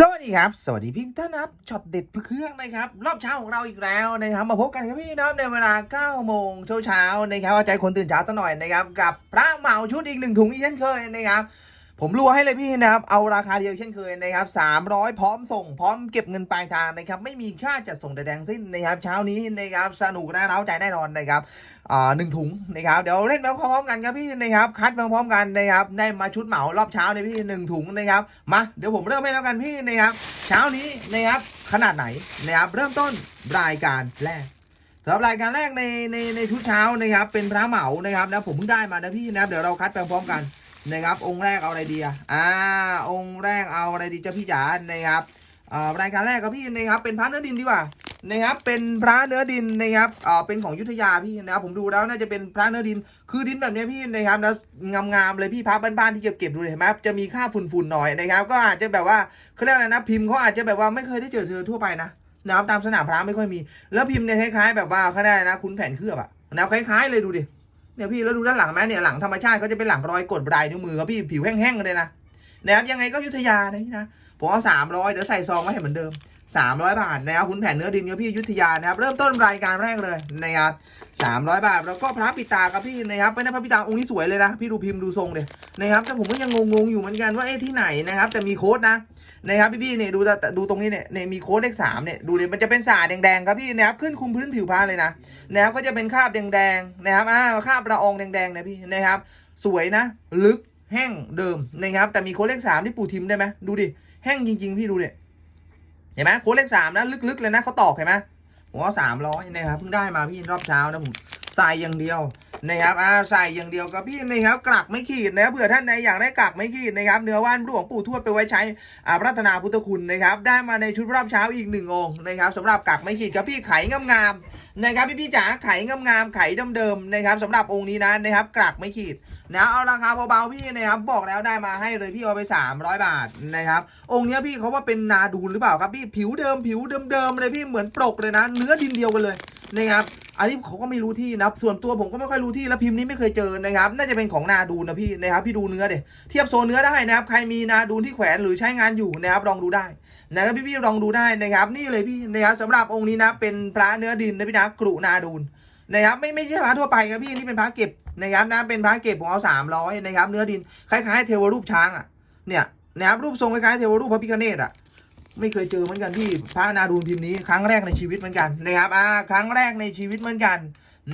สวัสดีครับ สวัสดีพี่ท่านครับช็อตเด็ดพระเครื่องนะครับ รอบเช้าของเราอีกแล้วนะครับ มาพบกันครับพี่น้องในเวลา 9 โมงเช้าเช้านะครับเอาใจคนตื่นเช้าสักหน่อยนะครับ กับพระเหมาชุดอีกหนึ่งถุงอีกเช่นเคยนะครับ ผมรัวให้เลยพี่นะครับ เอาราคาเดียวเช่นเคยนะครับ300 พร้อมส่งพร้อมเก็บเงินปลายทางนะครับ ไม่มีค่าจัดส่งใดๆสิ้นนะครับเช้านี้นะครับสนุกน่าเร้าใจแน่นอนนะครับอ่าหนึ่งถุงนะครับเดี๋ยวเล่นไปพร้อมๆกันครับพี่นะครับคัดไปพร้อมๆกันนะครับได้มาชุดเหมารอบเช้าเลยพี่หนึ่งถุงนะครับมาเดี๋ยวผมเริ่มให้แล้วกันพี่นะครับ เช้านี้นะครับขนาดไหนนะครับเริ่มต้นรายการแรกสำหรับรายการแรกในในในชุดเช้านะครับเป็นพระเหมานะครับนะผมเพิ่งได้มานะพี่นะครับเดี๋ยวเราคัดไปพร้อมกัน นะครับ องค์แรกเอาอะไรดีอะอ่า องค์แรกเอาอะไรดีเจ้าพี่จ๋านะครับรายการแรกครับพี่นะครับ เป็นพระเนื้อดินดีกว่านะครับ เป็นพระเนื้อดินนะครับเอ่อเป็นของยุทธยาพี่นะครับ ผมดูแล้วน่าจะเป็นพระเนื้อดิน คือดินแบบเนี้ยพี่นะครับแล้วงามๆเลยพี่พระบ้านๆที่เก็บเก็บดูเลยเห็นไหมจะมีค่าฝุ่นๆหน่อยนะครับ ก็อาจจะแบบว่าเขาเรียกอะไรนะ พิมพ์เขาอาจจะแบบว่าไม่เคยได้เจอเธอทั่วไปนะนะครับตามสนามพระไม่ค่อยมี แล้วพิมพ์เนี่ยคล้ายๆ แบบว่าเขาได้นะคุณแผนเคลือบอะนะคล้ายๆเลยดูดิ เนี่ยพี่แล้วดูด้านหลังไหมเนี่ยหลังธรรมชาติเขาจะเป็นหลังรอยกดปลายนิ้วมือครับพี่ผิวแห้งๆเลยนะนะครับยังไงก็ยุทธยานะพี่นะผมเอาสามร้อยเดี๋ยวใส่ซองไว้ให้เหมือนเดิมสามร้อยบาทนะครับคุณแผนเนื้อดินครับพี่ยุทธยานะครับเริ่มต้นรายการแรกเลยนะครับ สามร้อยบาท แล้วก็พระปิตาครับพี่นะครับเป็นพระปิตาองค์นี้สวยเลยนะ พี่ดูพิมพ์ดูทรงเลยนะครับแต่ผมก็ยังงงๆอยู่เหมือนกันว่าเอ๊ะที่ไหนนะครับ แต่มีโค้ดนะนะครับพี่ๆเนี่ยดูแต่ดูตรงนี้เนี่ยเนี่ยมีโค้ดเลขสามเนี่ยดูเลยมันจะเป็นสาแดงๆครับพี่นะครับขึ้นคุมพื้นผิวพรรณเลยนะนะครับก็จะเป็นคราบแดงๆนะครับอ่าคราบละอองแดงๆนะพี่นะครับ สวยนะ ลึกแห้งเดิมนะครับแต่มีโค้ดเลขสามที่ปู่ทิมได้ไหมดูดิแห้งจริง ๆ พี่ดูเนี่ยเห็นไหมโค้ดเลขสามนะลึกๆเลยนะเขาตอกเห็นไหม ผมเอาสามร้อยนะครับเพิ่งได้มาพี่รอบเช้านะผมใส่อย่างเดียวนะครับอ่าใส่อย่างเดียวกับพี่นะครับกลักไม่ขีดนะเผื่อท่านใดอยากได้กลักไม่ขีดนะครับเนื้อว่านหลวงปู่ทวดไปไว้ใช้อ่าพัฒนาพุทธคุณนะครับ ได้มาในชุดรอบเช้าอีกหนึ่งองค์นะครับสำหรับกลักไม่ขีดกับพี่ไข่งามๆ นะครับพี่พี่ๆจ๋าไข่งามๆไข่เดิมๆนะครับสำหรับองค์นี้นะนะครับกลักไม่ขีดนะเอาราคาเบาๆพี่นะครับบอกแล้วได้มาให้เลยพี่เอาไป 300 บาทนะครับองค์นี้พี่เขาว่าเป็นนาดูนหรือเปล่าครับพี่ผิวเดิมผิวเดิมๆเลยพี่เหมือนปลกเลยนะ เนื้อดินเดียวกันเลยนะครับอันนี้เขาก็ไม่รู้ที่นะส่วนตัวผมก็ไม่ค่อยรู้ที่แล้วพิมพ์นี้ไม่เคยเจอนะครับ น่าจะเป็นของนาดูนนะพี่นะครับพี่ดูเนื้อเดี๋ยเทียบโซเนื้อได้นะครับใครมีนาดูนที่แขวนหรือใช้งานอยู่นะครับลองดูได้ นะครับพี่ๆลองดูได้นะครับนี่เลยพี่นะครับสำหรับองค์นี้นะเป็นพระเนื้อดินนะพี่นะกรุนาดูนนะครับไม่ไม่ใช่พระทั่วไปครับพี่นี่เป็นพระเก็บนะครับนะเป็นพระเก็บผมเอาสามร้อยนะครับเนื้อดินคล้ายๆเทวรูปช้างอะเนี่ยนะครับรูปทรงคล้ายๆเทวรูปพระพิฆเนศอะไม่เคยเจอเหมือนกันพี่พระนาดูนพิมพ์นี้ครั้งแรกในชีวิตเหมือนกันนะครับอ่าครั้งแรกในชีวิตเหมือนกัน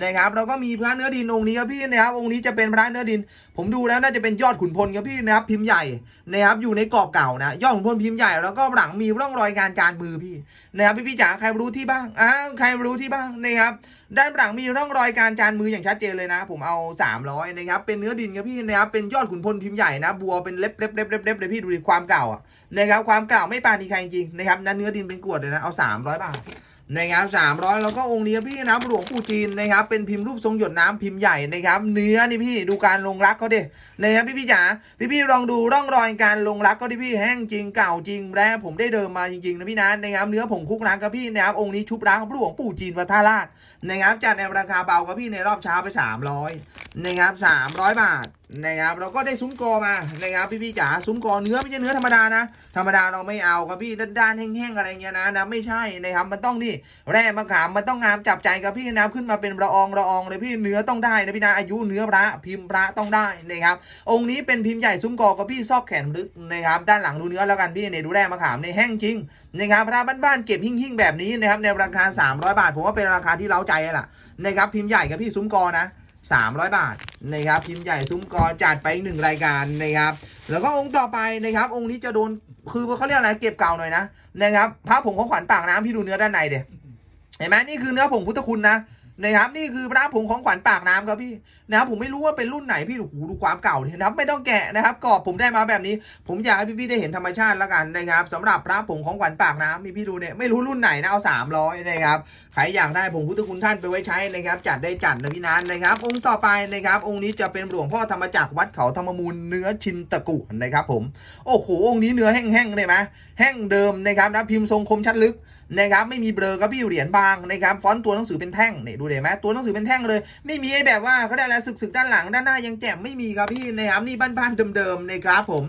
นะครับเราก็มีพระเนื้อดินองค์นี้ครับพี่นะครับองค์นี้จะเป็นพระเนื้อดิน ผมดูแล้วน่าจะเป็นยอดขุนพลครับพี่นะครับพิมพ์ใหญ่นะครับอยู่ในกรอบเก่านะยอดขุนพลพิมพ์ใหญ่แล้วก็หลังมีร่องรอยการจานมือพี่นะครับพี่พี่จ๋าใครรู้ที่บ้างอ้าวใครรู้ที่บ้างนะครับด้านหลังมีร่องรอยการจานมืออย่างชัดเจนเลยนะ ผมเอา 300นะครับเป็นเนื้อดินครับพี่นะครับเป็นยอดขุนพลพิมพ์ใหญ่นะบัวเป็นเล็บเล็บเล็บเล็บเล็บเลยพี่ดูดิความเก่าอะนะครับความเก่าไม่ปาณีใครจริงนะครับนั้นเนื้อดินเป็นกรวดเลยนะเอา 300 บาท นะครับ300แล้วก็องค์นี้พี่นะหลวงปู่จีนนะครับเป็นพิมพ์รูปทรงหยดน้ำพิมพ์ใหญ่นะครับ เนื้อนี่พี่ดูการลงรักเขาดินะครับพี่พี่จ๋าพี่พี่ลองดูร่องรอยการลงรักเขาดิพี่แห้งจริงเก่าจริงแล้วผมได้เดิมมาจริงๆนะพี่นะนะครับเนื้อผงคุกรักครับพี่นะครับองค์นี้ชุบรักหลวงปู่จีนวัดท่าลาดนะครับจัดในราคาเบาครับพี่ในรอบเช้าไป300นะครับ300บาท นะครับเราก็ได้ซุ้มกอมานะครับพี่พี่จ๋าซุ้มกอเนื้อไม่ใช่เนื้อธรรมดานะธรรมดาเราไม่เอาครับพี่ด้านๆแห้งๆอะไรเงี้ยนะนะไม่ใช่นะครับมันต้องนี่แร่มะขามมันต้องงามจับใจครับพี่นะขึ้นมาเป็นละอองละอองเลยพี่เนื้อต้องได้นะพี่นะอายุเนื้อพระพิมพ์พระต้องได้นะครับองค์นี้เป็นพิมพ์ใหญ่ซุ้มกอครับพี่ซอกแขนลึกนะครับด้านหลังดูเนื้อแล้วกันพี่เนี่ยดูแร่มะขามในแห้งจริงนะครับพระบ้านๆเก็บหิ้งๆแบบนี้นะครับในราคา 300 บาทผมว่าเป็นราคาที่เล้าใจเลยล่ะนะครับพิมพ์ใหญ่กับพี่ซุ้มกอนะ 300 บาทนะครับพิมพ์ใหญ่ซุ้มกอจัดไปอีกหนึ่งรายการนะครับ แล้วก็องค์ต่อไปนะครับ องค์นี้จะโดนคือเขาเรียกอะไรเก็บเก่าหน่อยนะนะครับพระผงของขวัญปากน้ำพี่ดูเนื้อด้านในเดี๋ยเห็นไหมนี่คือเนื้อผงพุทธคุณนะ นะครับนี่คือพระผงของขวัญปากน้ำครับพี่นะครับผมไม่รู้ว่าเป็นรุ่นไหนพี่โอ้โหดูความเก่าเนี่ยนะครับไม่ต้องแกะนะครับกรอบผมได้มาแบบนี้ ผมอยากให้พี่ๆได้เห็นธรรมชาติแล้วกันนะครับสำหรับพระผงของขวัญปากน้ำมีพี่ดูเนี่ยไม่รู้รุ่นไหนนะเอา300นะครับใครอยากได้ผงพุทธคุณท่านไปไว้ใช้นะครับ จัดได้จัดนะพี่นันนะครับ องค์ต่อไปนะครับ องค์นี้จะเป็นหลวงพ่อธรรมจักรวัดเขาธรรมมูลเนื้อชินตะกุนะครับผมโอ้โหองค์นี้เนื้อแห้งๆเลยไหมแห้งเดิมนะครับนะพิมพ์ทรงคมชัดลึก นะครับไม่มีเบลอครับพี่เหรียญบางนะครับฟอนต์ตัวหนังสือเป็นแท่งเนี่ยดูเห็นไหมตัวหนังสือเป็นแท่งเลย ไม่มีไอ้แบบว่าเขาได้แล้วสึกๆด้านหลังด้านหน้ายังแจ่มไม่มีครับพี่นะครับนี่บ้านๆเดิมๆนะครับผม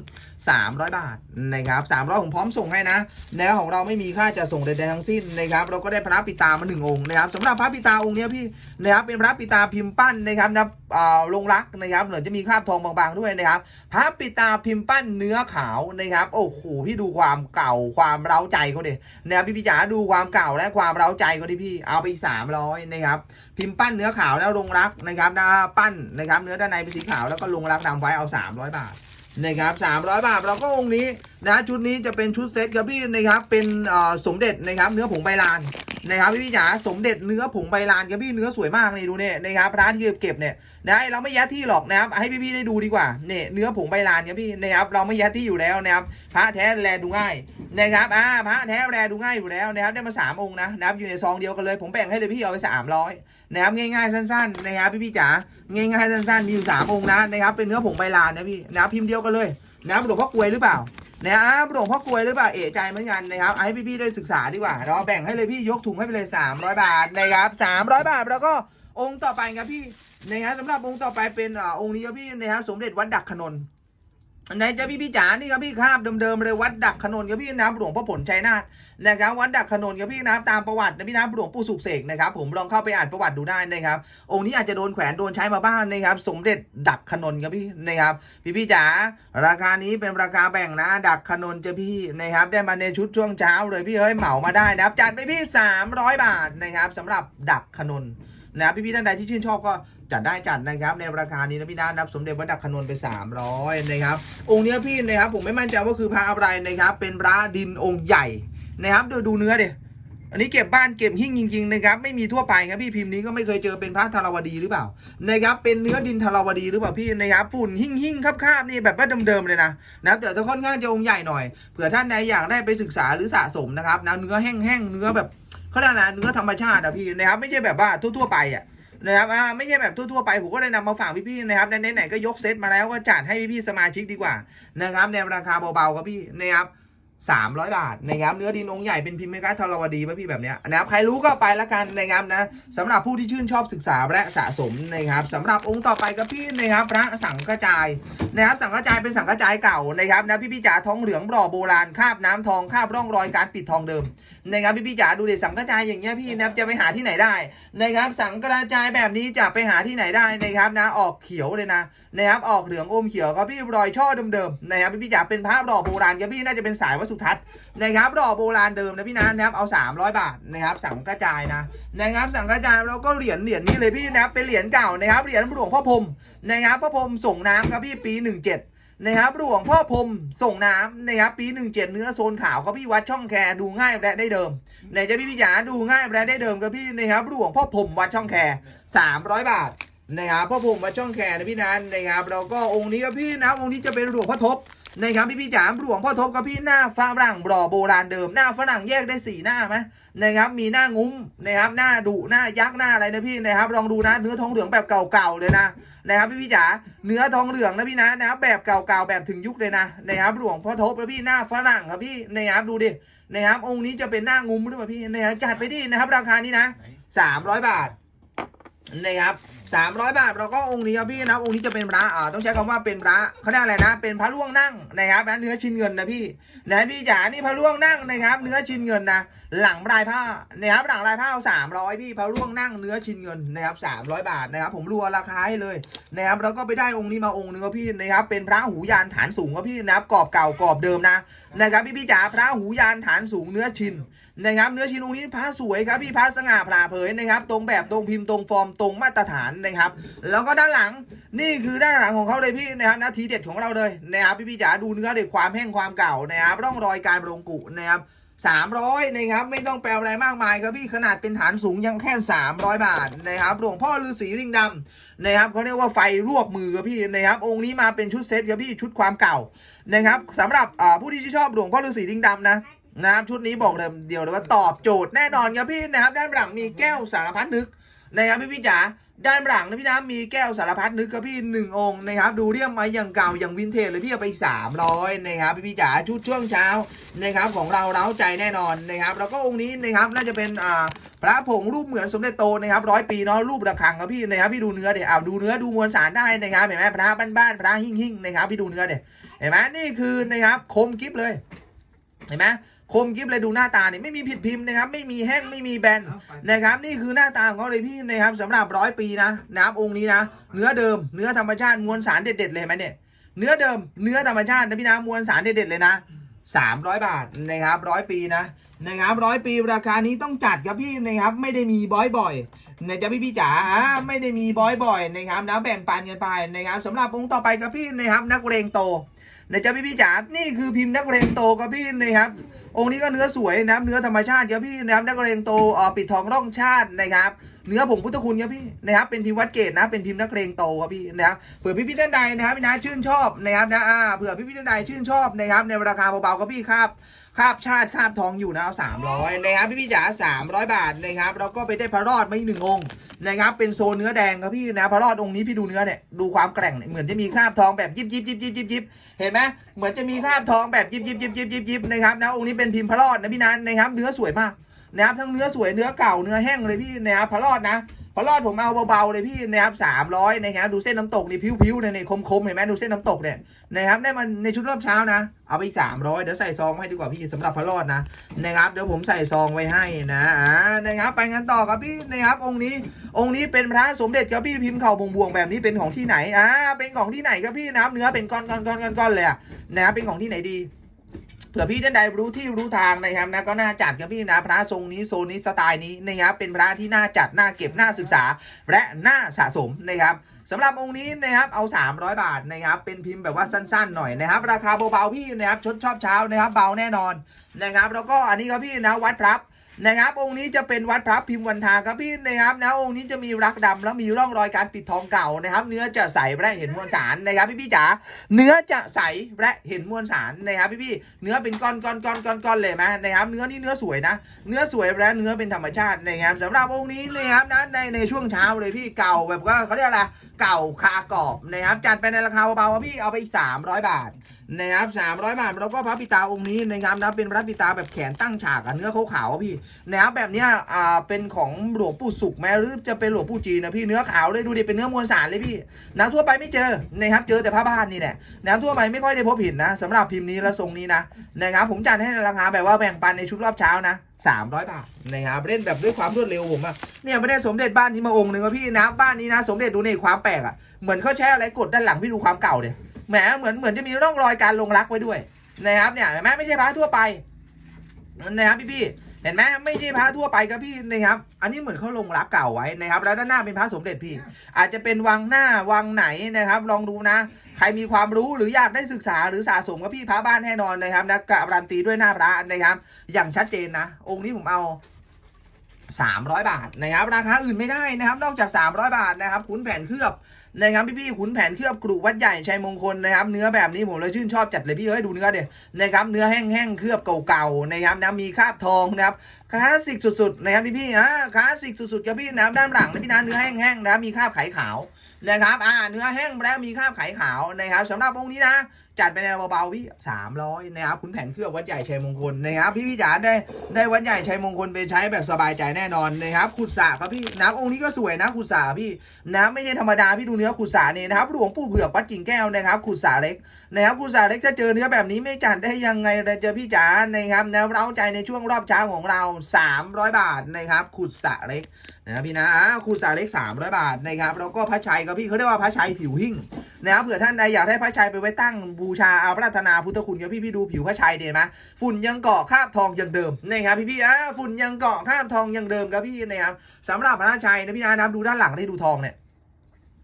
300 บาทนะครับ300ผมพร้อมส่งให้นะนะครับของเราไม่มีค่าจะส่งใดๆทั้งสิ้นนะครับเราก็ได้พระปิตามาหนึ่งองค์นะครับสำหรับพระปิตาองค์นี้พี่นะครับเป็นพระปิตาพิมพ์ปั้นนะครับนะอ่าลงรักนะครับเหมือนจะมีคราบทองบางๆด้วยนะครับพระปิตาพิมพ์ปั้นเนื้อขาวนะครับโอ้โหพี่ดูความเก่าความเร้าใจเขาเดินะครับพี่พี่จ๋าดูความเก่าและความเร้าใจเขาดิพี่เอาไปอีก300นะครับพิมพ์ปั้นเนื้อขาวแล้วลงรักนะครับนะปั้นนะครับเนื้อด้านในเป็นสีขาวแล้วก็ลงรักดำไว้เอา 300 บาท นะครับ300 บาทเราก็องค์นี้ นะชุดนี้จะเป็นชุดเซตครับพี่นะครับเป็นสมเด็จนะครับเนื้อผงใบลานนะครับพี่จ๋าสมเด็จเนื้อผงใบลานครับพี่เนื้อสวยมากนี่ดูเนี่ยนะครับร้านที่เก็บเนี่ยนะเราไม่ยัดที่หรอกนะครับให้พี่พี่ๆได้ดูดีกว่าเนี่ยเนื้อผงใบลานครับพี่นะครับเราไม่ยัดที่อยู่แล้วนะครับพระแท้แลดูง่ายนะครับอ่าพระแท้แลดูง่ายอยู่แล้วนะครับได้มาสามองค์นะนะครับอยู่ในซองเดียวกันเลยผมแบ่งให้เลยพี่เอาไปสามร้อยนะครับง่ายๆสั้นๆนะครับพี่พี่ๆจ๋าง่ายๆสั้นๆมีอยู่สามองค์นะนะครับเป็นเนื้อผงใบลานนะพี่นะครับพิมพ์เดียวกันเลยนะครับหลวงพ่อกลวยหรือเปล่า นะครับหลวงพ่อกลวยหรือเปล่าเอะใจเหมือนกันนะครับให้พี่ๆได้ศึกษาดีกว่าเราแบ่งให้เลยพี่ยกถุงให้ไปเลย300 บาทนะครับ300 บาทแล้วก็องค์ต่อไปครับพี่นะครับสำหรับองค์ต่อไปเป็นอองค์นี้ครับพี่นะครับสมเด็จวัดดักขนน ไหนจะพี่พี่จ๋านี่ครับพี่คาบเดิมๆเลยวัดดักขนนครับพี่นะหลวงพ่อผลชัยนาทนะครับวัดดักขนนครับพี่นะตามประวัตินะพี่นะหลวงปู่สุกเสกนะครับผมลองเข้าไปอ่านประวัติดูได้นะครับองค์นี้อาจจะโดนแขวนโดนใช้มาบ้างนะครับสมเด็จดักขนนครับพี่นะครับพี่พี่จ๋าราคานี้เป็นราคาแบ่งนะ ดักขนนจะพี่นะครับได้มาในชุดช่วงเช้าเลยพี่เอ้ยเหมามาได้นะครับจัดไปพี่300 บาทนะครับสำหรับดักขนนนะพี่พี่ท่านใดที่ชื่นชอบก็ จัดได้จัดนะครับในราคานี้นะพี่นะนับสมเด็จวัดดักขนนไป 300นะครับองค์เนี้ยพี่นะครับผมไม่มั่นใจว่าคือพระอะไรนะครับ เป็นพระดินองค์ใหญ่นะครับดูดูเนื้อเดีอันนี้เก็บบ้านเก็บหิ้งจริงๆนะครับไม่มีทั่วไปครับพี่พิมพ์นี้ก็ไม่เคยเจอเป็นพระธารวดีหรือเปล่านะครับเป็นเนื้อดินธารวดีหรือเปล่าพี่นะครับฝุ่นหิ้งหิ้งๆคาบๆนี่แบบว่าเดิมๆเลยนะนะแต่จะค่อนข้างจะองค์ใหญ่หน่อยเผื่อท่านใดอยากได้ไปศึกษาหรือสะสมนะครับนะเนื้อแห้งๆเนื้อแบบเขาเรียกอะไรเนื้อธรรมชาติอะพี่นะครับไม่ใช่แบบว่าทั่วๆไปอะ นะครับอ่าไม่ใช่แบบทั่วๆไปผมก็เลยนำมาฝากพี่ๆนะครับในไหนๆก็ยกเซตมาแล้วก็จัดให้พี่ๆสมาชิกดีกว่านะครับในราคาเบาๆครับพี่นะครับสามร้อยบาทนะครับเนื้อดินองใหญ่เป็นพิมพ์เมกาทรวดีป่ะพี่แบบเนี้ยนะครับใครรู้ก็ไปละกันนะครับนะสำหรับผู้ที่ชื่นชอบศึกษาและสะสมนะครับสำหรับองค์ต่อไปกับพี่นะครับพระสังกระจายนะครับสังกระจายเป็นสังกระจายเก่านะครับนะพี่พี่จ๋าทองเหลืองบ่อโบราณคาบน้ำทองคาบร่องรอยการปิดทองเดิมนะครับพี่พี่จ๋าดูดิสังกระจายอย่างเงี้ยพี่นะครับจะไปหาที่ไหนได้นะครับสังกระจายแบบนี้จะไปหาที่ไหนได้นะครับนะออกเขียวเลยนะนะครับออกเหลืองอมเขียวครับพี่รอยช่อเดิมๆนะครับพี่พี่จ๋าเป็นพระหล่อโบราณครับพี่น่าจะเป็นสายวัสสุทัศน์นะครับดอกโบราณเดิมนะพี่นะนะครับเอา 300 บาทนะครับสังกระจายนะนะครับสังกระจายเราก็เหรียญเหรียญนี้เลยพี่นะครับเป็นเหรียญเก่านะครับเหรียญหลวงพ่อพรหมนะครับพ่อพรหมส่งน้ำครับพี่ปี 17 นะครับหลวงพ่อพรมส่งน้ำนะครับปีหนึ่งเจ็ดเนื้อโซนขาวเขาพี่วัดช่องแคดูง่ายแลได้เดิมไหนจะพี่พิจาดูง่ายแลได้เดิมครับพี่นะครับหลวงพ่อพรมวัดช่องแคสามร้อยบาทนะครับพ่อพรมวัดช่องแคนะพี่นันนะครับเราก็องค์นี้ก็พี่นะองค์นี้จะเป็นหลวงพ่อทบ นะครับพี่พี่จ๋าหลวงพ่อทบกับพี่หน้าฝรั่งบรอโบราณเดิมหน้าฝรั่งแยกได้สี่หน้าไหมนะครับมีหน้างุ้มนะครับหน้าดุหน้ายักษ์หน้าอะไรนะพี่นะครับลองดูนะเนื้อทองเหลืองแบบเก่าๆเลยนะนะครับพี่พี่จ๋าเนื้อทองเหลืองนะพี่นะนะครับแบบเก่าๆแบบถึงยุคเลยนะนะครับหลวงพ่อทบแล้วพี่หน้าฝรั่งครับพี่นะครับดูดินะครับองค์นี้จะเป็นหน้างุ้มหรือเปล่าพี่นะครับจัดไปดินะครับราคานี้นะสามร้อยบาท นะครับสามร้อยบาทเราก็องค์นี้ครับพี่นะองค์นี้จะเป็นพระอ่าต้องใช้คำว่าเป็นพระเขาเรียกอะไรนะ เป็นพระล่วงนั่งนะครับนะเนื้อชิ้นเงินนะพี่นะพี่จ๋านี่พระล่วงนั่งนะครับ เนื้อชิ้นเงินนะ หลังลายผ้านะครับหลังลายผ้าเอาสามร้อยพี่พระล่วงนั่งเนื้อชิ้นเงินนะครับสามร้อยบาทนะครับ ผมรัวราคาให้เลยนะครับแล้วก็ไปได้องค์นี้มาองค์หนึงครับพี่นะครับเป็นพระหูยานฐานสูงครับพี่นะครับกรอบเก่ากรอบเดิมนะนะครับพี่พี่จ๋าพระหูยานฐานสูงเนื้อชิ้นนะครับเนื้อชิ้นองค์นี้พระสวยครับพี่พระสง่าผ่าเผยนะครับ ตรงแบบตรงพิมพ์ตรงฟอร์มตรงมาตรฐานนะครับ แล้วก็ด้านหลังนี่คือด้านหลังของเขาเลยพี่นะครับนาทีเด็ดของเราเลยนะครับพี่พี่จ๋าดูเนื้อเด็กความแห้งความเก่านะครับร่องรอยการลงกุนะครับ สามร้อยนะครับไม่ต้องแปลอะไรมากมายครับพี่ขนาดเป็นฐานสูงยังแค่สามร้อยบาทนะครับหลวงพ่อฤาษีลิงดำนะครับเขาเรียกว่าไฟลวกมือครับพี่นะครับองค์นี้มาเป็นชุดเซตครับพี่ชุดความเก่านะครับสำหรับผู้ที่ชอบหลวงพ่อฤาษีลิงดำนะนะครับชุดนี้บอกเลยเดียวเลยว่าตอบโจทย์แน่นอนครับพี่นะครับด้านหลังมีแก้วสารพัดนึกนะครับพี่พี่จ๋า ด้านหลังนะพี่นะมีแก้วสารพัดนึกครับพี่หนึ่งองค์นะครับ ดูเรียมมาอย่างเก่าอย่างวินเทจเลยพี่เอาไปสามร้อยนะครับพี่พี่จ๋าชุดช่วงเช้านะครับของเราเร้าใจแน่นอนนะครับ แล้วก็องค์นี้นะครับน่าจะเป็นอ่าพระผงรูปเหมือนสมเด็จโตนะครับร้อยปีเนาะรูประฆังครับพี่นะครับพี่ดูเนื้อเดี๋ยวเอาดูเนื้อดูมวลสารได้นะครับเห็นไหมพระบ้านๆพระหิ่งๆนะครับพี่ดูเนื้อเดี๋ยวเห็นไหมนี่คือนะครับคมกิฟเลย เห็นไหมคมกิฟเลยดูหน้าตาเนี่ยไม่มีผิดพิมพ์นะครับ ไม่มีแห้งไม่มีแบนนะครับ นี่คือหน้าตาของเขาเลยพี่นะครับสำหรับร้อยปีนะนะครับองค์นี้นะเนื้อเดิม เนื้อธรรมชาติมวลสารเด็ดๆเลยเห็นไหมเนี่ยเนื้อเดิมเนื้อธรรมชาตินะพี่นะมวลสารเด็ดๆเลยนะสามร้อยบาทนะครับร้อยปีนะนะครับร้อยปีราคานี้ต้องจัดครับพี่นะครับ ไม่ได้มีบ่อยๆนะจ๊ะพี่พี่ๆจ๋าอ่าไม่ได้มีบ่อยๆนะครับนะแบ่งปันกันไปนะครับสำหรับองค์ต่อไปครับพี่นะครับนักเรงโต นะจ๊ะพี่พี่จ๋า นี่คือพิมพ์นักเรงโตครับพี่นะครับ องค์นี้ก็เนื้อสวยนะเนื้อธรรมชาติครับพี่นะครับนักเรงโตอ่อปิดทองร่องชาตินะครับ เนื้อผงพุทธคุณครับพี่นะครับเป็นพิมพ์วัดเกตนะ เป็นพิมพ์นักเรงโตครับพี่นะครับเผื่อพี่พี่ท่านใดนะครับพี่นะชื่นชอบนะครับนะอ่าเผื่อพี่พี่ท่านใดชื่นชอบนะครับในราคาเบาๆครับพี่ครับคาบชาติคาบทองอยู่นะเอาสามร้อยนะครับพี่พี่จ๋าสามร้อยบาทนะครับแล้วก็ไปได้พระรอดมาอีกหนึ่งองค์นะครับเป็นโซนเนื้อแดงครับพี่นะพระรอดองค์นี้พี่ดูเนื้อเนี่ยดูความแกร่งเนี่ยเหมือนจะมีคาบทองแบบยิบยิบยิบยิบยิบยิบเห็นไหมเหมือนจะมีคาบทองแบบยิบยิบยิบยิบยิบยิบนะครับนะองค์นี้เป็นพิมพ์พระรอดนะพี่นันนะครับเนื้อสวยมาก นะครับทั้งเนื้อสวยเนื้อเก่าเนื้อแห้งเลยพี่นะครับพระรอดนะพระรอดผมเอาเบาๆเลยพี่นะครับสามร้อยนะครับดูเส้นน้ำตกนี่พิ้วๆเนี่ยคมๆเห็นไหมดูเส้นน้ำตกเนี่ยนะครับได้มันในชุดรอบเช้านะ เอาไปสามร้อยเดี๋ยวใส่ซองให้ดีกว่าพี่สำหรับพระรอดนะนะครับเดี๋ยวผมใส่ซองไว้ให้นะอ่านะครับไปกันต่อครับพี่นะครับองค์นี้องค์นี้เป็นพระสมเด็จครับพี่พิมพ์เข่าบวงบวงๆแบบนี้เป็นของที่ไหนอ่าเป็นของที่ไหนครับพี่นะครับเนื้อเป็นก้อนก้อนก้อนก้อนเลยอะนะครับเป็นของที่ไหนดี เผื่อพี่ท่านใดรู้ที่รู้ทางนะครับนะก็น่าจัดครับพี่นะพระทรงนี้โซนนี้สไตล์นี้นะครับเป็นพระที่น่าจัดน่าเก็บน่าศึกษา และน่าสะสมนะครับสำหรับองค์นี้นะครับเอา 300 บาทนะครับเป็นพิมพ์แบบว่าสั้นๆหน่อยนะครับ ราคาเบาๆพี่นะครับชดชอบเช้านะครับเบาแน่นอนนะครับ แล้วก็อันนี้ครับพี่นะวัดพรับ นะครับ องค์นี้จะเป็นวัดพรับพิมพ์วันทาครับพี่นะครับนะองค์นี้จะมีรักดำแล้วมีร่องรอยการปิดทองเก่านะครับ เนื้อจะใสและเห็นมวลสารนะครับ พี่พี่จ๋าเนื้อจะใสและเห็นมวลสารนะครับ พี่พี่เนื้อเป็นก้อนก้อนก้อนก้อนก้อนเลยไหมนะครับ เนื้อนี่เนื้อสวยนะ เนื้อสวยและเนื้อเป็นธรรมชาตินะครับสำหรับองค์นี้นะครับนะในในช่วงเช้าเลยพี่เก่าแบบว่าเขาเรียกอะไรเก่าคากรอบนะครับจัดไปในราคาเบาๆพี่เอาไปอีก300 บาท นะครับ300บาทแล้วก็พระปิตาองค์นี้นะครับนะเป็นพระปิตาแบบแขนตั้งฉากอะเนื้อขาวๆอะพี่นะครับแบบเนี้ยอ่าเป็นของหลวงปู่สุขไหมหรือจะเป็นหลวงปู่จีนนะพี่เนื้อขาวเลยดูดิเป็นเนื้อมวลสารเลยพี่น้ำทั่วไปไม่เจอนะครับเจอแต่ผ้าบ้านนี่แหละน้ำทั่วไปไม่ค่อยได้พบเห็นนะสำหรับพิมพ์นี้และทรงนี้นะนะครับผมจัดให้ในราคาแบบว่าแบ่งปันในชุดรอบเช้านะ300บาทนะครับเล่นแบบด้วยความรวดเร็วผมอะเนี่ยไม่ได้สมเด็จบ้านนี้มาองค์หนึ่งอะพี่นะบ้านนี้นะ สมเด็จดูในความแปลกอะเหมือนเขาแช่อะไรกดด้านหลังพี่ดูความเก่าเลย แหมเหมือนเหมือนจะมีร่องรอยการลงรักไว้ด้วยนะครับเนี่ยเห็นไหมไม่ใช่พระทั่วไปนะครับพี่พี่เห็นไหมไม่ใช่พระทั่วไปครับพี่นะครับ อันนี้เหมือนเขาลงรักเก่าไว้นะครับ แล้วด้านหน้าเป็นพระสมเด็จพี่ อาจจะเป็นวังหน้าวังไหนนะครับ ลองดูนะ ใครมีความรู้หรืออยากได้ศึกษาหรือสะสมกับพี่พระบ้านแน่นอนนะครับนะการันตีด้วยหน้าพระนะครับ อย่างชัดเจนนะ องค์นี้ผมเอา300 บาทนะครับ ราคาอื่นไม่ได้นะครับ นอกจาก 300 บาทนะครับขุนแผ่นเคลือบ นะครับพี่ๆขุนแผนเคลือบกรุวัดใหญ่ชัยมงคลนะครับ เนื้อแบบนี้ผมเลยชื่นชอบจัดเลยพี่เอ้ยดูเนื้อเดี๋ยนะครับเนื้อแห้งๆเคลือบเก่าๆนะครับนะมีคราบทองนะครับคลาสสิกสุดๆนะครับพี่ๆอ่าคลาสสิกสุดๆครับพี่นะด้านหลังนะพี่นะเนื้อแห้งๆนะมีคราบไขขาว นะครับอ่าเนื้อแห้งแล้วมีคราบไขขาวนะครับสำหรับองค์นี้นะจัดไปในเบาๆพี่สามร้อยนะครับขุนแผนเคลือบวัดใหญ่ชัยมงคลนะครับ พี่พี่จ๋าได้ได้วัดใหญ่ชัยมงคลไปใช้แบบสบายใจแน่นอนนะครับขุดสระครับพี่น้ำองค์นี้ก็สวยนะขุดสระพี่น้ำไม่ใช่ธรรมดาพี่ดูเนื้อขุดสระนี่ยนะครับหลวงปู่เผือกวัดกิ่งแก้วนะครับขุดสระเล็กนะครับขุดสระเล็กถ้าเจอเนื้อแบบนี้ไม่จัดได้ยังไงเราเจอพี่จ๋านะครับแนวเร้าใจในช่วงรอบเช้าของเรา 300 บาทนะครับขุดสระเล็ก นะครับพี่นะอ่าขุดสาเล็ก300บาทนะครับแล้วก็พระชัยก็พี่เขาเรียกว่าพระชัยผิวหิ่งนะครับเผื่อท่านใดอยากได้พระชัยไปไว้ตั้งบูชาอารัธนาพุทธคุณครับพี่พี่ดูผิวพระชัยเด่นะฝุ่นยังเกาะคาบทองยังเดิมนะครับพี่พี่อ่าฝุ่นยังเกาะคาบทองยังเดิมครับพี่นะครับสำหรับพระชัยนะพี่นะนะดูด้านหลังได้ดูทองเนี่ย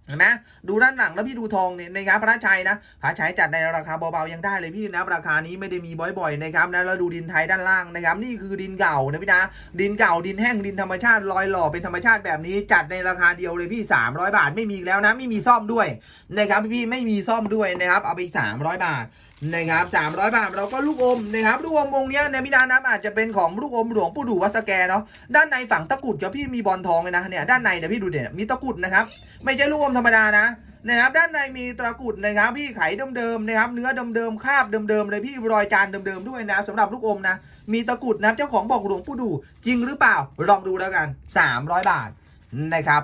เห็นไหมดูด้านหลังแล้วพี่ดูทองเนี่ยนะครับพระชัยนะพระชัยจัดในราคาเบาๆยังได้เลยพี่นะราคานี้ไม่ได้มีบ่อยๆนะครับนะแล้วดูดินไทยด้านล่างนะครับนี่คือดินเก่านะพี่นะดินเก่าดินแห้งดินธรรมชาติลอยหล่อเป็นธรรมชาติแบบนี้จัดในราคาเดียวเลยพี่ 300 บาทไม่มีแล้วนะไม่มีซ่อมด้วยนะครับพี่ไม่มีซ่อมด้วยนะครับเอาไป 300 บาท นะครับ300บาทเราก็ลูกอมนะครับลูกอมองเนี้ยในพี่นานะอาจจะเป็นของลูกอมหลวงปู่ดูวัดสแกเนาะด้านในฝังตะกุดกับพี่มีบอลทองเลยนะเนี่ยด้านในเดี๋ยวพี่ดูเดี๋ยวมีตะกุดนะครับ ไม่ใช่ลูกอมธรรมดานะนะครับด้านในมีตะกุดนะครับพี่ไขเดิมๆนะครับเนื้อเดิมๆคราบเดิมๆเลยพี่รอยจานเดิมๆด้วยนะสำหรับลูกอมนะมีตะกุดนะเจ้าของบอกหลวงปู่ดูจริงหรือเปล่าลองดูแล้วกัน 300 บาทนะครับ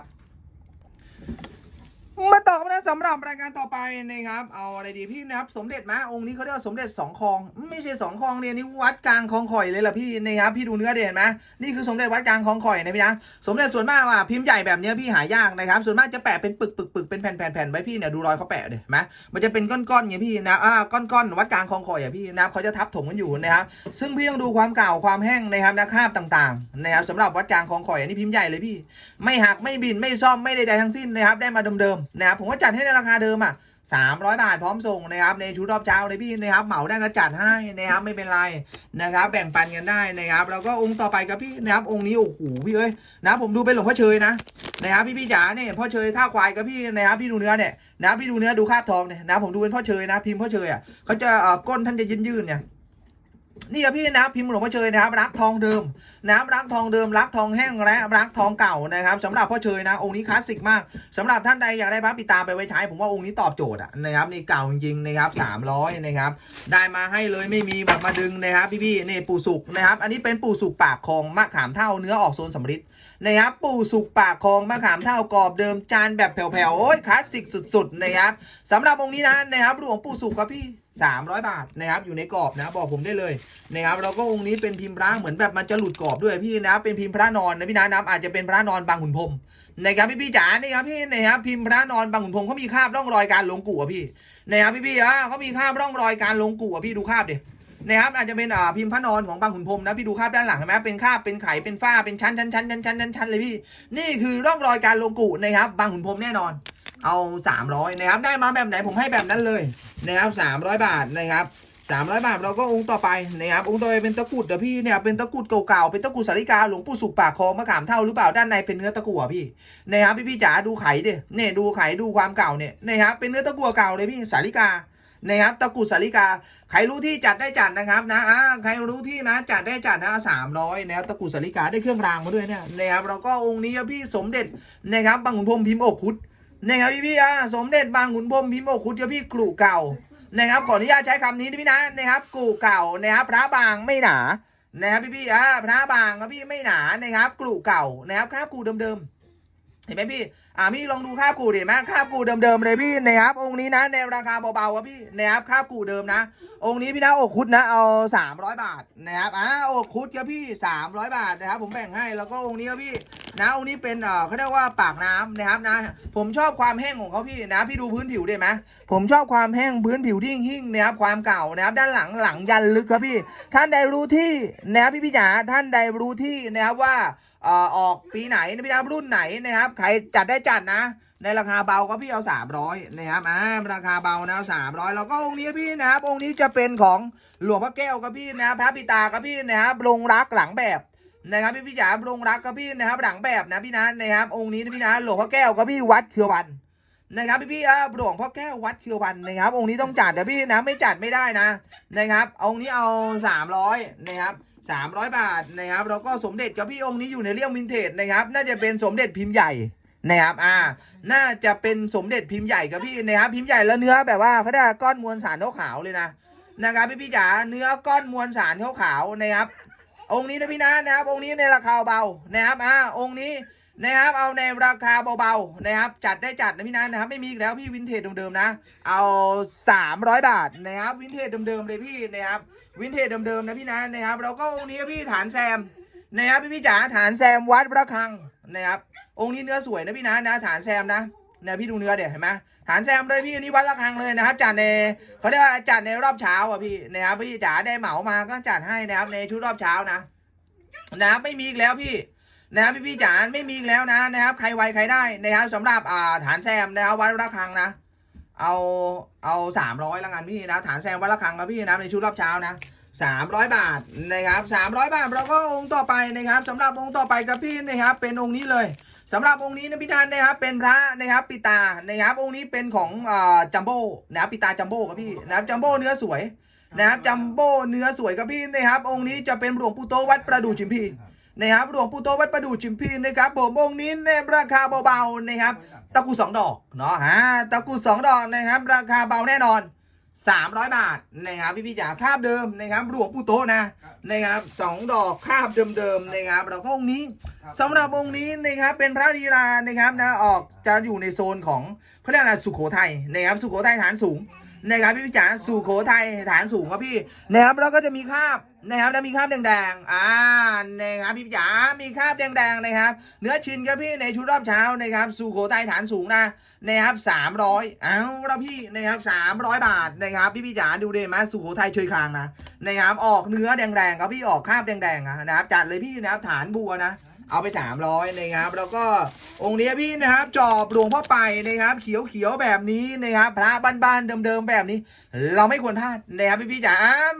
มาต่อกันนะสำหรับรายการต่อไปนะครับ เอาอะไรดีพี่นะครับ สมเด็จไหมองค์นี้เขาเรียกว่าสมเด็จสองคลอง ไม่ใช่สองคลองเนี่ยนี่วัดกลางคลองข่อยเลยล่ะพี่นะครับพี่ดูเนื้อเด่นไหมนี่คือสมเด็จวัดกลางคลองข่อยนะพี่นะสมเด็จส่วนมากว่าพิมพ์ใหญ่แบบเนี้ยพี่หายากนะครับ ส่วนมากจะแปะเป็นปึกปึกปึกเป็นแผ่นแผ่นแผ่นไว้พี่เนี่ยดูรอยเขาแปะเดี๋ยไหมมันจะเป็นก้อนๆไงพี่นะอ่าก้อนๆวัดกลางคลองข่อยอะพี่นะเขาจะทับถมกันอยู่นะครับซึ่งพี่ต้องดูความเก่าความแห้งนะครับนะคราบต่างๆนะครับสำหรับวัดกลางคลองข่อยอันนี้พิมพ์ใหญ่เลยพี่ ไม่หักไม่บินไม่ซ่อมไม่ใดๆทั้งสิ้นนะครับได้มาเดิมนะครับผมก็จัดให้ในราคาเดิมอะ300บาทพร้อมส่งนะครับในชุดรอบเช้าเลยพี่นะครับเหมาได้ก็จัดให้นะครับไม่เป็นไรนะครับ แบ่งปันกันได้นะครับแล้วก็องค์ต่อไปกับพี่นะครับองค์นี้โอ้โหพี่เอ้ยนะผมดูเป็นหลวงพ่อเชยนะนะครับพี่พี่จ๋าเนี่ยพ่อเชยท่าควายกับพี่นะครับพี่ดูเนื้อเนี่ยนะพี่ดูเนื้อดูคราบทองเนี่ยนะผมดูเป็นพ่อเชยนะพิมพ์พ่อเชยอะเขาจะเอ่อก้นท่านจะยืนๆเนี่ย นี่ครับพี่นะพิมพ์หลวงพ่อเชยนะครับรักทองเดิมนะครับรักทองเดิม รักทองแห้งและรักทองเก่านะครับสำหรับพ่อเชยนะองค์นี้คลาสสิกมากสำหรับท่านใดอยากได้พระปิตาไปไว้ใช้ ผมว่าองค์นี้ตอบโจทย์อะนะครับนี่เก่าจริงๆนะครับ300นะครับได้มาให้เลยไม่มีแบบมาดึงนะครับพี่ๆนี่ปู่สุกนะครับอันนี้เป็นปู่สุกปากคลองมะขามเท่าเนื้อออกโซนสำริดนะครับปู่สุกปากคลองมะขามเท่ากรอบเดิมจานแบบแผ่วๆโอ้ยคลาสสิกสุดๆนะครับสำหรับองค์นี้นะนะครับหลวงปู่สุกครับพี่ 300 บาทนะครับอยู่ในกรอบนะบอกผมได้เลยนะครับแล้วก็องค์นี้เป็นพิมพ์พระเหมือนแบบมันจะหลุดกรอบด้วยพี่นะเป็นพิมพ์พระนอนนะพี่นะนะอาจจะเป็นพระนอนบางขุนพรมนะครับพี่พี่จ๋านี่ครับพี่นะครับพิมพ์พระนอนบางขุนพรมเขามีคราบร่องรอยการลงกู่อะพี่นะครับพี่พี่อะเขามีคราบร่องรอยการลงกู่อะพี่ดูคราบเดินะครับอาจจะเป็นอ่าพิมพ์พระนอนของบางขุนพรมนะพี่ดูคราบด้านหลังเห็นไหมเป็นคราบเป็นไข่เป็นฝ้าเป็นชั้นชั้นชั้นชั้นชั้นชั้นเลยพี่ นี่คือร่องรอยการลงกู่นะครับบางขุนพรมแน่นอน เอา 300นะครับได้มาแบบไหนผมให้แบบนั้นเลยนะครับ300 บาทนะครับ300 บาทเราก็องค์ต่อไปนะครับองค์ต่อไปเป็นตะกุดเดี๋ยวพี่เนี่ยเป็นตะกุดเก่าๆเป็นตะกุดสาริกาหลวงปู่สุกปากคลองมะขามเท่าหรือเปล่าด้านในเป็นเนื้อตะกั่วพี่นะครับพี่พี่จ๋าดูไข่ดิเนี่ยดูไข่ดูความเก่าเนี่ยนะครับเป็นเนื้อตะกั่วเก่าเลยพี่สาริกานะครับตะกุดสาริกาใครรู้ที่จัดได้จัดนะครับนะอ่าใครรู้ที่นะจัดได้จัดนะสามร้อยนะครับตะกุดสาริกาได้เครื่องรางมาด้วยเนี่ยนะครับเราก็องค์นี้พี่สมเด็จนะครับบางขุนพรมพิมพ์อกคุด นะครับพี่พี่ๆอะสมเด็จบางขุนพรมพิมพ์อกคุดเจ้าพี่กลุ่เก่านะครับขออนุญาตใช้คำนี้นะพี่นะนะครับกลุ่เก่านะครับพระบางไม่หนานะครับพี่พี่ๆอะพระบางครับพี่ไม่หนานะครับกลุ่เก่านะครับครับกลุ่เดิมๆ เห็นไหมพี่ อ่าพี่ลองดูคาบกลุ่ดิเห็นไหมคาบกลุ่เดิมๆเลยพี่นะครับ องค์นี้นะในราคาเบาๆครับพี่นะครับคาบกลุ่เดิมนะ องค์นี้พี่นะอกคุดนะเอาสามร้อยบาทนะครับ อ่าอกคุดครับพี่สามร้อยบาทนะครับ ผมแบ่งให้ แล้วก็องค์นี้ครับพี่ นะองค์นี้เป็นเอ่อเขาเรียกว่าปากน้ำนะครับนะ ผมชอบความแห้งของเขาพี่นะ พี่ดูพื้นผิวได้ไหมผมชอบความแห้งพื้นผิวที่หิ่งนะครับ ความเก่านะครับ ด้านหลังหลังยันลึกครับพี่ ท่านใดรู้ที่นะครับพี่พี่จ๋าท่านใดรู้ที่นะครับว่า ออกปีไหนพี่นะรุ่นไหนนะครับ ใครจัดได้จัดนะ ในราคาเบาก็พี่เอาสามร้อยนะครับอ่าราคาเบานะสามร้อยแล้วก็องค์นี้พี่นะครับ องค์นี้จะเป็นของหลวงพ่อแก้วครับพี่นะครับพระปิตาครับพี่นะครับลงรักหลังแบบนะครับพี่พี่จ๋าลงรักกับพี่นะครับ หลังแบบนะพี่นะนะครับ องค์นี้พี่นะหลวงพ่อแก้วกับพี่วัดเครือวันนะครับพี่พี่อะหลวงพ่อแก้ววัดเครือวันนะครับ องค์นี้ต้องจัดแต่พี่นะไม่จัดไม่ได้นะนะครับ องค์นี้เอาสามร้อยนะครับ สามร้อยบาทนะครับแล้วก็สมเด็จกับพี่องค์นี้อยู่ในเรื่องวินเทจนะครับ น่าจะเป็นสมเด็จพิมพ์ใหญ่นะครับอ่า น่าจะเป็นสมเด็จพิมพ์ใหญ่กับพี่นะครับ พิมพ์ใหญ่แล้วเนื้อแบบว่าเขาได้ก้อนมวลสารขาวๆเลยนะนะครับพี่พี่จ๋าเนื้อก้อนมวลสารขาวๆนะครับ องค์นี้นะพี่นะนะครับ องค์นี้ในราคาเบานะครับอ่าองค์นี้ นะครับ เอาในราคาเบาๆนะครับ จัดได้จัดนะพี่นะนะครับ ไม่มีอีกแล้วพี่วินเทจเดิมๆนะ เอาสามร้อยบาทนะครับ วินเทจเดิมๆเลยพี่นะครับ วินเทจเดิมๆนะพี่นะนะครับแล้วก็องค์นี้พี่ฐานแซมนะครับพี่พี่จ๋าฐานแซมวัดระฆังนะครับ องค์นี้เนื้อสวยนะพี่นะนะฐานแซมนะเนี่ยพี่ดูเนื้อเดี๋ยวเห็นไหมฐานแซมเลยพี่อันนี้วัดระฆังเลยนะครับจัดในเขาเรียกว่าจัดในรอบเช้าอะพี่นะครับพี่จ๋าได้เหมามาก็จัดให้นะครับในชุดรอบเช้านะนะครับไม่มีอีกแล้วพี่ นะครับพี่พี่จ๋าไม่มีอีกแล้วนะนะครับ ใครไวใครได้นะครับสำหรับอ่าฐานแซมนะครับวัดระฆังนะ เอาเอาสามร้อยละกันพี่นะฐานแซมวัดระฆังครับพี่นะในชุดรอบเช้านะ300บาทนะครับ300บาทเราก็องค์ต่อไปนะครับสำหรับองค์ต่อไปครับพี่นะครับ เป็นองค์นี้เลยสำหรับองค์นี้นะพี่ท่านนะครับ เป็นพระนะครับปิตานะครับ องค์นี้เป็นของอ่าจัมโบ้นะครับปิตาจัมโบ้ครับพี่นะครับจัมโบ้เนื้อสวยนะครับจัมโบ้เนื้อสวยครับพี่นะครับ องค์นี้จะเป็นหลวงปู่โตวัดประดู่ชิมพี นะครับหลวงปู่โตวัดประดู่ชิมพีนะครับผมองค์นี้ในราคาเบาๆนะครับตะกรุดสองดอกเนาะฮะตะกรุดสองดอกนะครับ ราคาเบาแน่นอน 300 บาทนะครับพี่พี่จ๋าคาบเดิมนะครับหลวงปู่โตะนะนะครับสองดอกคาบเดิมๆนะครับเราก็องค์นี้สำหรับองค์นี้นะครับเป็นพระดีรานะครับนะออกจะอยู่ในโซนของเขาเรียกอะไรสุโขทัยนะครับสุโขทัยฐานสูง นะครับพี่จ๋าสุโขทัยฐานสูงครับพี่นะครับแล้วก็จะมีคาบนะครับแล้วมีคาบแดงๆอ่านะครับพี่จ๋ามีคาบแดงๆนะครับ เนื้อชินครับพี่ในชุดรอบเช้านะครับสุโขทัยฐานสูงนะนะครับสามร้อยเอาละพี่นะครับสามร้อยบาทนะครับพี่พี่จ๋าดูเดมาสุโขทัยเชยคางนะนะครับออกเนื้อแดงๆครับพี่ออกคราบแดงๆนะครับจัดเลยพี่นะครับฐานบัวนะ เอาไปสามร้อยนะครับ แล้วก็องค์นี้พี่นะครับ จอบหลวงพ่อไปนะครับ เขียวๆแบบนี้นะครับ พระบ้านๆเดิมๆแบบนี้ เราไม่ควรพลาดนะครับพี่พี่จ๋า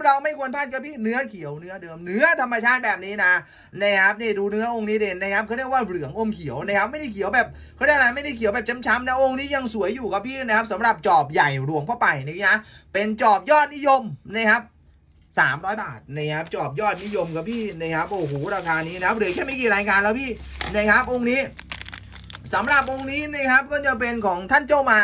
เราไม่ควรพลาดครับพี่เนื้อเขียวเนื้อเดิมเนื้อธรรมชาติแบบนี้นะนะครับนี่ดูเนื้อองค์นี้เด่นนะครับเขาเรียกว่าเหลืองอมเขียวนะครับ ไม่ได้เขียวแบบเขาเรียกอะไรไม่ได้เขียวแบบช้ำๆนะองค์นี้ยังสวยอยู่ครับพี่นะครับสำหรับจอบใหญ่หลวงพ่อไปนะนะเป็นจอบยอดนิยมนะครับ สามร้อยบาทนะครับจอบยอดนิยมครับพี่นะครับโอ้โหราคานี้นะครับเหลือแค่ไม่กี่รายการแล้วพี่นะครับองค์นี้สำหรับองค์นี้นะครับก็จะเป็นของท่านเจ้ามา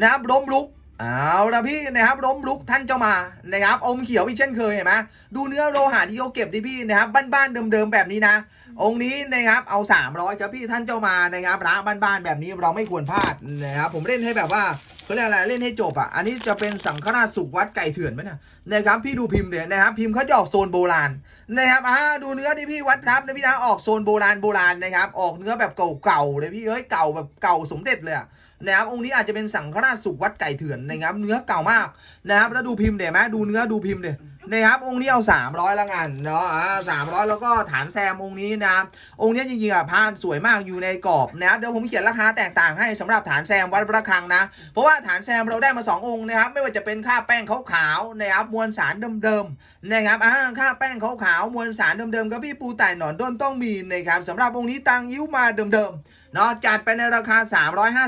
นะครับล้มลุก เอาละพี่นะครับล้มลุกท่านเจ้ามานะครับอมเขียวอีกเช่นเคยเห็นไหมดูเนื้อโลหะที่เขาเก็บดิพี่นะครับบ้านๆเดิมๆแบบนี้นะ องค์นี้นะครับเอา300ครับพี่ท่านเจ้ามานะครับร้านบ้านๆแบบนี้เราไม่ควรพลาดนะครับผมเล่นให้แบบว่าเขาเรียกอะไรเล่นให้จบอะอันนี้จะเป็นสังฆราชสุขวัดไก่เถื่อนไหมเนี่ยนะครับพี่ดูพิมพ์เดี๋ยวนะครับพิมพ์เขาจะออกโซนโบราณนะครับอ่าดูเนื้อที่พี่วัดครับนะพี่นะออกโซนโบราณโบราณนะครับออกเนื้อแบบเก่าๆเลยพี่เอ้ยเก่าแบบเก่าสมเด็จเลยอะ นะครับองค์นี้อาจจะเป็นสังฆราชสุวัดไก่เถื่อนนะครับเนื้อเก่ามากนะครับแล้วดูพิมพ์เดี๋ยวไหมดูเนื้อดูพิมพ์เดี๋ยว นะครับองค์นี้เอา300ละกันเนาะอ่าสามร้อยแล้วก็ฐานแซมองค์นี้นะครับองค์นี้จริงๆอะพานสวยมากอยู่ในกรอบนะครับเดี๋ยวผมเขียนราคาแตกต่างให้สำหรับฐานแซมวัดพระฆังนะ เพราะว่าฐานแซมเราได้มา2องค์นะครับ ไม่ว่าจะเป็นค่าแป้งขาวๆนะครับมวลสารเดิมๆนะครับอ่าค่าแป้งขาวๆมวลสารเดิมๆก็พี่ปูไต่หนอนด้นต้องมีนะครับสำหรับองค์นี้ตังยิ้วมาเดิมๆเนาะจัดไปในราคา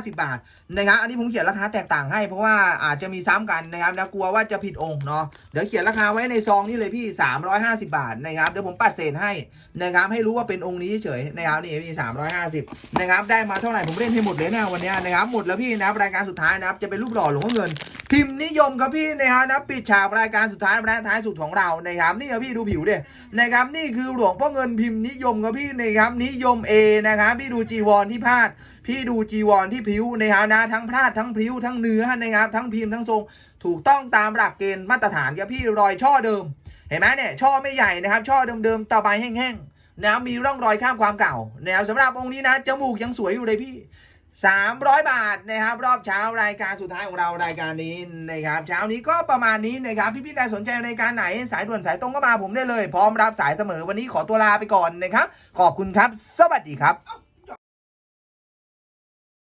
350 บาทนะครับอันนี้ผมเขียนราคาแตกต่างให้ เพราะว่าอาจจะมีซ้ำกันนะครับนะกลัวว่าจะผิดองค์เนาะเดี๋ยวเขียนราคาไว้ในซองนี้เลยพี่ 350 บาทนะครับเดี๋ยวผมปัดเศษให้นะครับให้รู้ว่าเป็นองค์นี้เฉยนะครับนี่พี่350นะครับได้มาเท่าไหร่ผมเล่นให้หมดเลยนะวันนี้นะครับหมดแล้วพี่นะครับรายการสุดท้ายนะครับจะเป็นรูปหล่อหลวงพ่อเงิน พิมพ์นิยมครับพี่นะครับนะปิดฉากรายการสุดท้ายและท้ายสุดของเรานะครับนี่ครับพี่ดูผิวดินะครับนี่คือหลวงพ่อเงินพิมพ์นิยมครับพี่นะครับนิยม A นะครับพี่ดูจีวรที่พาดพี่ดูจีวรที่ผิวนะครับนะทั้งพลาดทั้งพริ้วทั้งเนื้อนะครับทั้งพิมพ์ทั้งทรง ถูกต้องตามหลักเกณฑ์มาตรฐานครับพี่รอยช่อเดิม เห็นไหมเนี่ยช่อไม่ใหญ่นะครับ ช่อเดิมๆตะไบแห้งๆนะมีร่องรอยข้ามความเก่านะครับสำหรับองค์นี้นะจมูกยังสวยอยู่เลยพี่300 บาทนะครับ รอบเช้ารายการสุดท้ายของเรารายการนี้นะครับเช้านี้ก็ประมาณนี้นะครับพี่ๆใดสนใจรายการไหนสายด่วนสายตรงก็มาผมได้เลย พร้อมรับสายเสมอวันนี้ขอตัวลาไปก่อนนะครับ ขอบคุณครับ สวัสดีครับ